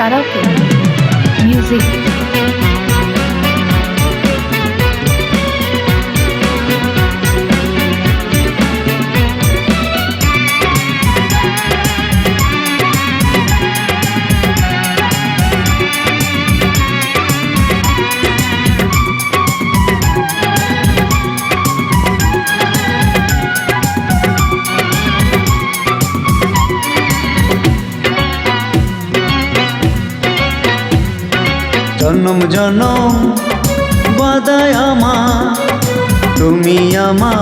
karaoke. Music জনম জনম বাদায় আমার। তুমি আমা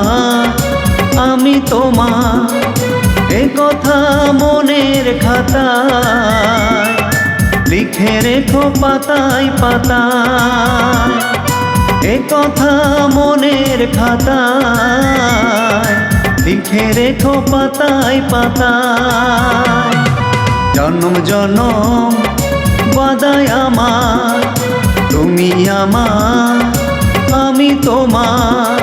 আমি তোমা এ কথা মনের খাতায়, লিখে রেখো পাতায় পাতায়। এ কথা মনের খাতায়, লিখে রেখো পাতায় পাতায়। জনম জনম আমার, আমি তোমার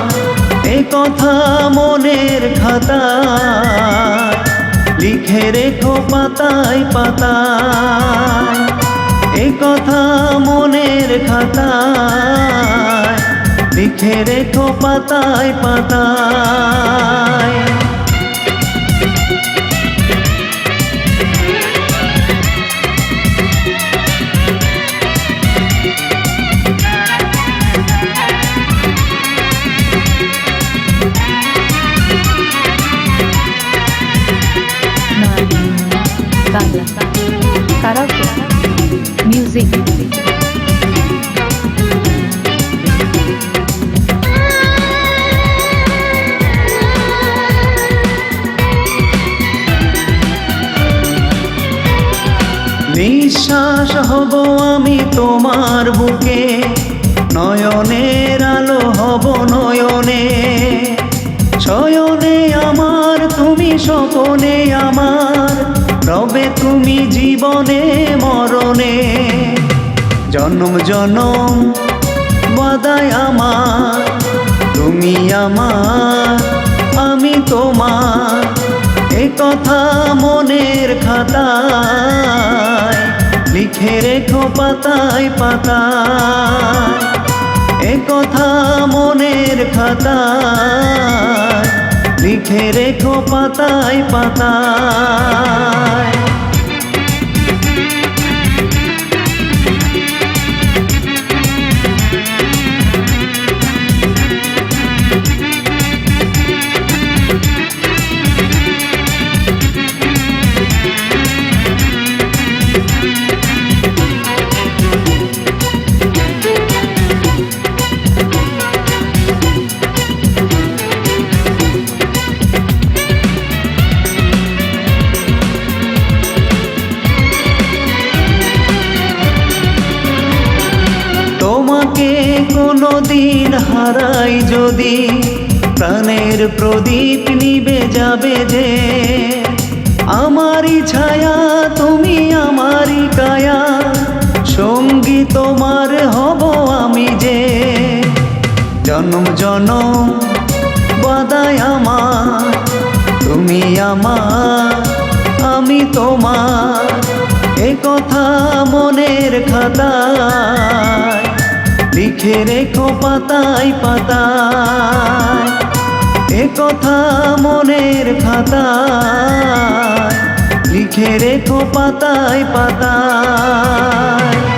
এ কথা মনের খাতা লিখে রেখো পাতায় পাতায়। এ কথা মনের খাতায় লিখে রেখো পাতায় পাতায়। Music. নিঃশ্বাস হব আমি তোমার বুকে, নয়নের আলো হব নয়নে। শয়নে আমার, তুমি স্বপনে আমার। রবে তুমি জীবনে মরণে জনম জনম বাদায় আমার। তুমি আমার, আমি তোমার। এ কথা মনের খাতায় লিখে রেখো পাতায় পাতায়। এ কথা মনের খাতায় লিখে রেখো পাতায় পাতায় দিন হারাই যদি প্রাণের প্রদীপ নিবে যাবে যে। আমারই ছায়া, তুমি আমারই কায়া, সঙ্গী তোমার হব আমি যে। জনম জনম বাদায় আমার, তুমি আমার, আমি তোমার। এ কথা মনের খাতায়। লিখে রেখো পাতায় পাতায়। এ কথা মনের খাতায়। লিখে রেখো পাতায় পাতায়।